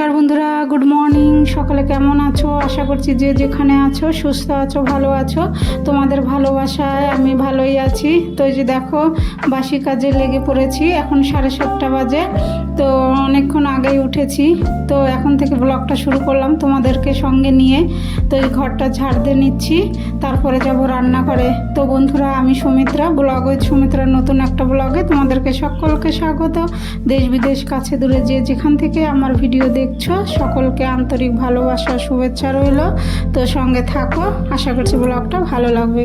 নমস্কার বন্ধুরা good morning সকালে কেমন আছো? আশা করছি যে যেখানে আছো, সুস্থ আছো, ভালো আছো। তোমাদের ভালোবাসায় আমি ভালোই আছি। তো যে দেখো, বাসি কাজে লেগে পড়েছি। এখন সাড়ে সাতটা বাজে। তো অনেকক্ষণ আগেই উঠেছি। তো এখন থেকে ব্লগটা শুরু করলাম তোমাদেরকে সঙ্গে নিয়ে। তো এই ঘরটা ঝাড় দিয়ে নিচ্ছি। তারপরে যাব রান্না করে তো বন্ধুরা, আমি সুমিত্রা ব্লগ উইথ সুমিত্রার নতুন একটা ব্লগে তোমাদেরকে সকলকে স্বাগত। দেশ বিদেশ, কাছে দূরে যে যেখান থেকে আমার ভিডিও দেখছ, সকলকে আন্তরিক ভালোবাসা, শুভেচ্ছা রইল। তো সঙ্গে থাকো। আশা করছি ব্লগটা ভালো লাগবে।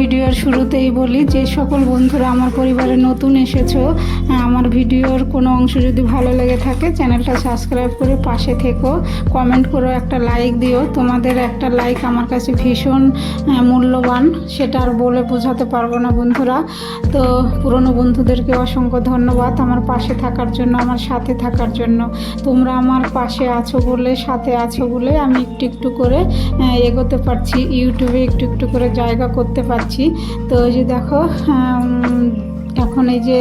ভিডিওর শুরুতেই বলি যে সকল বন্ধুরা আমার পরিবারে নতুন এসেছ আমার ভিডিওর কোনো অংশ যদি ভালো লেগে থাকে, চ্যানেলটা সাবস্ক্রাইব করে পাশে থেকো। কমেন্ট করো একটা লাইক দিও। তোমাদের একটা লাইক আমার কাছে ভীষণ মূল্যবান, সেটা আর বলে বোঝাতে পারব না বন্ধুরা। তো পুরনো বন্ধুদেরকে অসংখ্য ধন্যবাদ আমার পাশে থাকার জন্য, আমার সাথে থাকার জন্য। তোমরা আমার পাশে আছো বলে, সাথে আছো বলে আমি একটু একটু করে এগোতে পারছি, ইউটিউবে একটু একটু করে জায়গা করতে পারছি। তো ওই যে দেখো এখন এই যে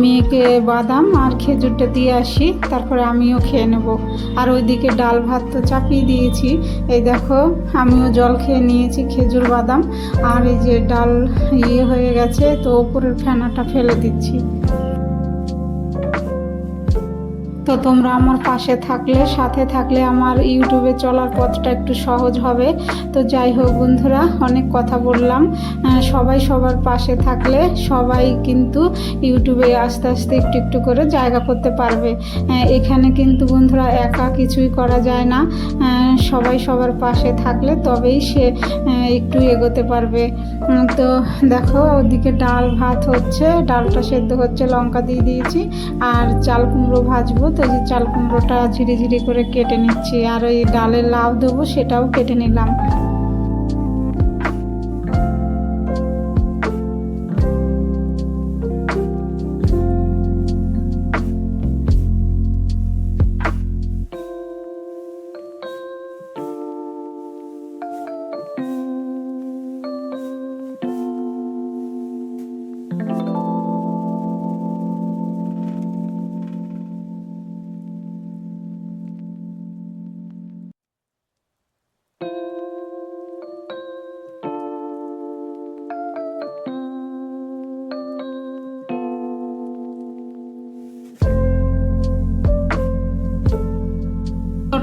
মেয়েকে বাদাম আর খেজুরটা দিয়ে আসি, তারপরে আমিও খেয়ে নেব। আর ওইদিকে ডাল ভাত তো চাপিয়ে দিয়েছি। এই দেখো, আমিও জল খেয়ে নিয়েছি খেজুর বাদাম। আর এই যে ডাল ইয়ে হয়ে গেছে, তো ওপরের ফেনাটা ফেলে দিচ্ছি। তো তোমরা আমার পাশে থাকলে, সাথে থাকলে আমার ইউটিউবে চলার পথটা একটু সহজ হবে। তো যাই হোক বন্ধুরা, অনেক কথা বললাম। সবাই সবার পাশে থাকলে সবাই কিন্তু ইউটিউবে আস্তে আস্তে একটু একটু করে জায়গা করতে পারবে। এখানে কিন্তু বন্ধুরা একা কিছুই করা যায় না। সবাই সবার পাশে থাকলে তবেই সে একটু এগোতে পারবে। তো দেখো, ওদিকে ডাল ভাত হচ্ছে, ডালটা সেদ্ধ হচ্ছে, লঙ্কা দিয়ে দিয়েছি, আর চাল কুমড়ো ভাজবো। তো এই যে চাল কুমড়োটা ঝিরি ঝিরি করে কেটে নিচ্ছি, আর ওই ডালের লাউ দেবো সেটাও কেটে নিলাম।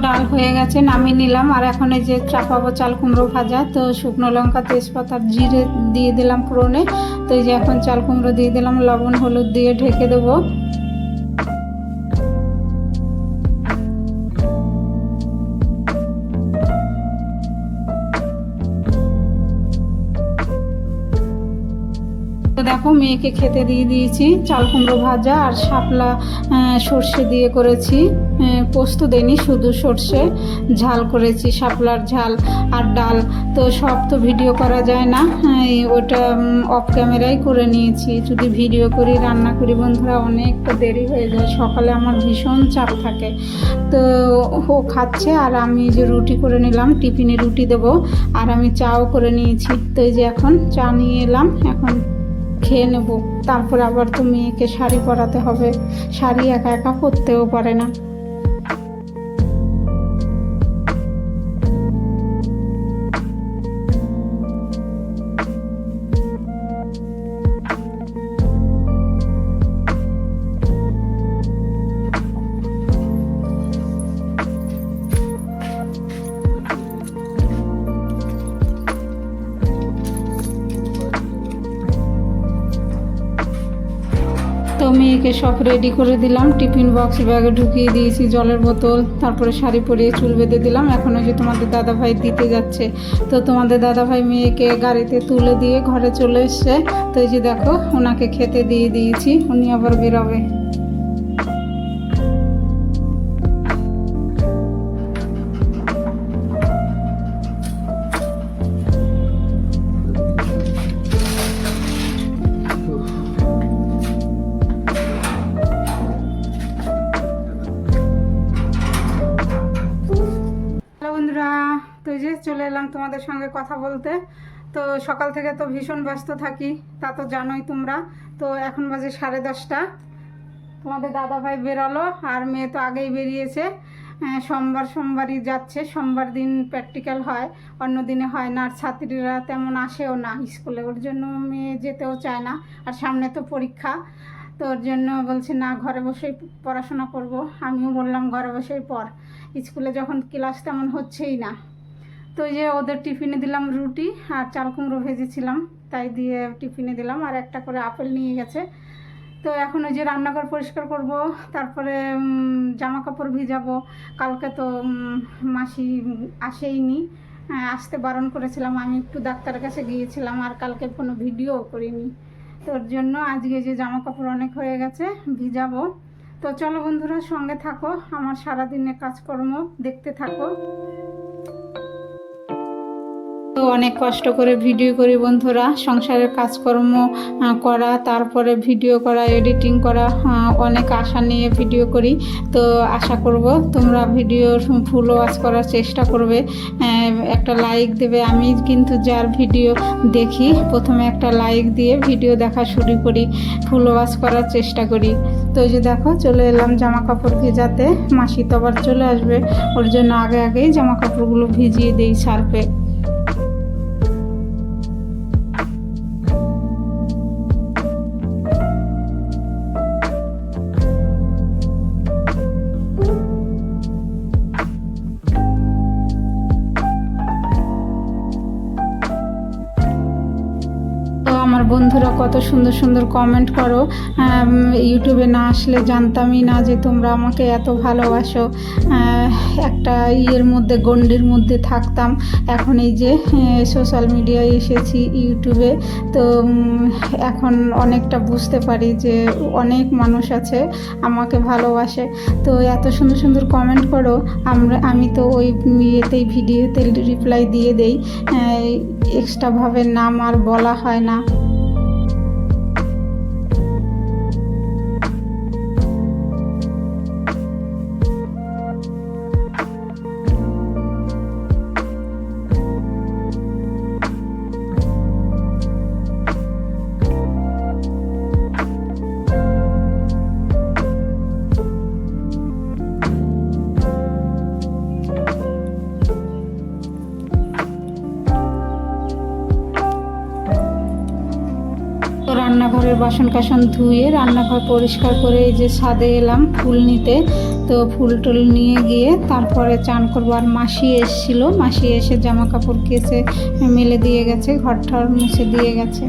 ডাল হয়ে গেছে, নামিয়ে নিলাম। আর এখন এই যে চাপাবো চাল কুমড়ো ভাজা, তো শুকনো লঙ্কা, তেজপাতা, জিরে দিয়ে দিলাম ফোড়নে। তো এই যে এখন চাল কুমড়ো দিয়ে দিলাম, লবণ, হলুদ দিয়ে ঢেকে দেবো। দেখো মেয়েকে খেতে দিয়ে দিয়েছি, চাল কুমড়ো ভাজা আর শাপলা সর্ষে দিয়ে করেছি। পোস্ত দেনি শুধু সর্ষে ঝাল করেছি, শাপলার ঝাল আর ডাল। তো সব তো ভিডিও করা যায় না ওটা অফ ক্যামেরাই করে নিয়েছি। যদি ভিডিও করি, রান্না করি বন্ধুরা, অনেকটা দেরি হয়ে যায়। সকালে আমার ভীষণ চাপ থাকে। তো ও খাচ্ছে আর আমি যে রুটি করে নিলাম, টিফিনে রুটি দেবো, আর আমি চাও করে নিয়েছি। তো এই যে এখন চা নিয়ে এলাম, এখন খেয়ে নেব। তারপরে আবার তো মেয়েকে শাড়ি পরাতে হবে। শাড়ি একা একা পরতেও পারে না। মেয়েকে সব রেডি করে দিলাম। টিফিন বক্স ব্যাগে ঢুকিয়ে দিয়েছি জলের বোতল। তারপরে শাড়ি পরিয়ে চুল বেঁধে দিলাম। এখন ওই যে তোমাদের দাদাভাই দিতে যাচ্ছে। তো তোমাদের দাদাভাই মেয়েকে গাড়িতে তুলে দিয়ে ঘরে চলে এসছে। তো এই যে দেখো, ওনাকে খেতে দিয়ে দিয়েছি। উনি আবার বেরোবে। বন্ধুরা, তো যে চলে এলাম তোমাদের সঙ্গে কথা বলতে। তো সকাল থেকে তো ভীষণ ব্যস্ত থাকি, তা তো জানোই তোমরা। তো এখন বাজে সাড়ে দশটা। তোমাদের দাদা ভাই বেরোলো, আর মেয়ে তো আগেই বেরিয়েছে। সোমবার সোমবারই যাচ্ছে, সোমবার দিন প্র্যাকটিক্যাল হয়, অন্য দিনে হয় না, আর ছাত্রীরা তেমন আসেও না। স্কুলে ওর জন্য মেয়ে যেতেও চায় না, আর সামনে তো পরীক্ষা। তো ওর জন্য বলছে না ঘরে বসেই পড়াশোনা করব। আমিও বললাম ঘরে বসেই পড়। স্কুলে যখন ক্লাস তেমন হচ্ছেই না। তো যে ওদের টিফিনে দিলাম রুটি আর চাল কুমড়ো ভেজেছিলাম তাই দিয়ে টিফিনে দিলাম আর একটা করে আপেল নিয়ে গেছে। তো এখন ওই যে রান্নাঘর পরিষ্কার করব তারপরে জামা কাপড় ভিজাবো। কালকে তো মাসি আসেইনি। হ্যাঁ, আসতে বারণ করেছিলাম আমি একটু ডাক্তারের কাছে গিয়েছিলাম আর কালকে কোনো ভিডিও করিনি। তোর জন্য আজকে যে জামা কাপড় অনেক হয়ে গেছে, ভিজাবো। তো চলো বন্ধুরা, সঙ্গে থাকো। আমার সারাদিনের কাজকর্ম দেখতে থাকো। তো অনেক কষ্ট করে ভিডিও করি বন্ধুরা। সংসারের কাজকর্ম করা, তারপরে ভিডিও করা এডিটিং করা অনেক আশা নিয়ে ভিডিও করি। তো আশা করব তোমরা ভিডিও ফুল ওয়াচ করার চেষ্টা করবে। একটা লাইক দেবে। আমি কিন্তু যার ভিডিও দেখি, প্রথমে একটা লাইক দিয়ে ভিডিও দেখা শুরু করি ফুল ওয়াচ করার চেষ্টা করি। তো যে দেখো, চলে এলাম জামা কাপড় ভেজাতে। মাসি তো আবার চলে আসবে। ওর জন্য আগে আগেই জামা কাপড়গুলো ভিজিয়ে দিই সার্ফে। বন্ধুরা কত সুন্দর সুন্দর কমেন্ট করো। ইউটিউবে না আসলে জানতামই না যে তোমরা আমাকে এত ভালোবাসো। একটা ইয়ের মধ্যে, গণ্ডির মধ্যে থাকতাম। এখন এই যে সোশ্যাল মিডিয়ায় এসেছি ইউটিউবে তো এখন অনেকটা বুঝতে পারি যে অনেক মানুষ আছে, আমাকে ভালোবাসে। তো এত সুন্দর সুন্দর কমেন্ট করো। আমরা, আমি তো ওই ইয়েতেই ভিডিওতে রিপ্লাই দিয়ে দেই। এক্সট্রাভাবে নাম আর বলা হয় না। রান্নাঘরের বাসন কাসন ধুয়ে রান্নাঘর পরিষ্কার করে এই যে ছাদে এলাম ফুল নিতে। তো ফুল টুল নিয়ে গিয়ে তারপরে চান করব। আর মাসি এসেছিল। মাসি এসে জামা কাপড় কেসে মেলে দিয়ে গেছে ঘর ঠর মুছে দিয়ে গেছে।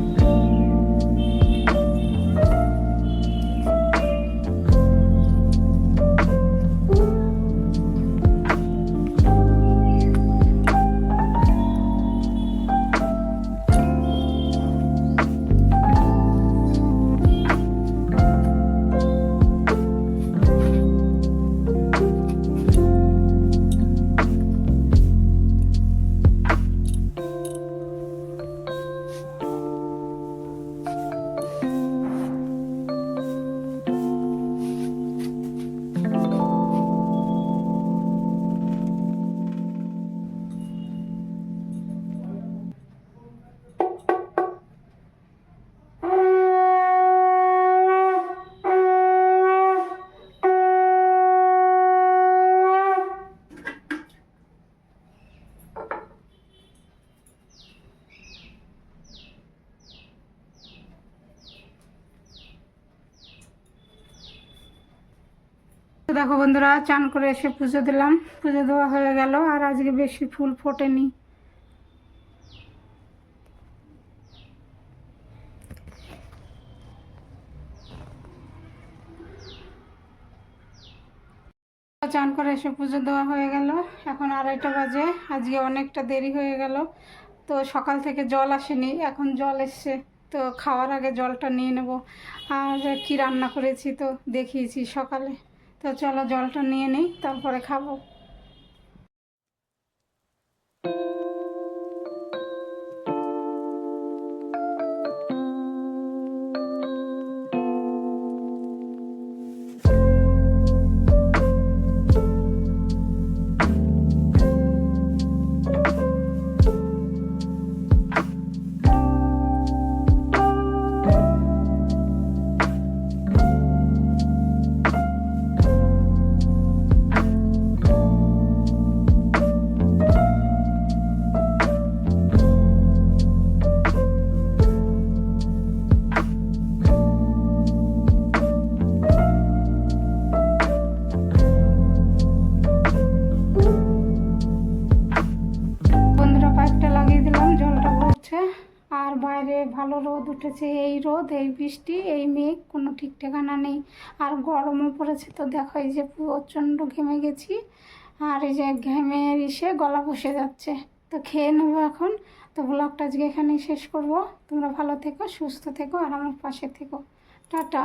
দেখো বন্ধুরা, চান করে এসে পুজো দিলাম। পুজো দেওয়া হয়ে গেল, আর আজকে বেশি ফুল ফোটেনি। চান করে এসে পুজো দেওয়া হয়ে গেল। এখন আড়াইটা বাজে, আজকে অনেকটা দেরি হয়ে গেল। তো সকাল থেকে জল আসেনি, এখন জল এসছে। তো খাওয়ার আগে জলটা নিয়ে নেব। আর কি রান্না করেছি তো দেখিয়েছি সকালে। তো চলো জলটা নিয়ে নিই তারপরে খাব। উঠেছে, এই রোদ, এই বৃষ্টি, এই মেঘ, কোনো ঠিক ঠিকানা নেই। আর গরমও পড়েছে তো দেখো, এই যে প্রচণ্ড ঘেমে গেছি। আর এই যে ঘেমে এসে গলা বসে যাচ্ছে। তো খেয়ে নেব এখন। তো ব্লগটা আজকে এখানেই শেষ করব। তোমরা ভালো থেকো, সুস্থ থেকো, আর আমার পাশে থেকো। টাটা।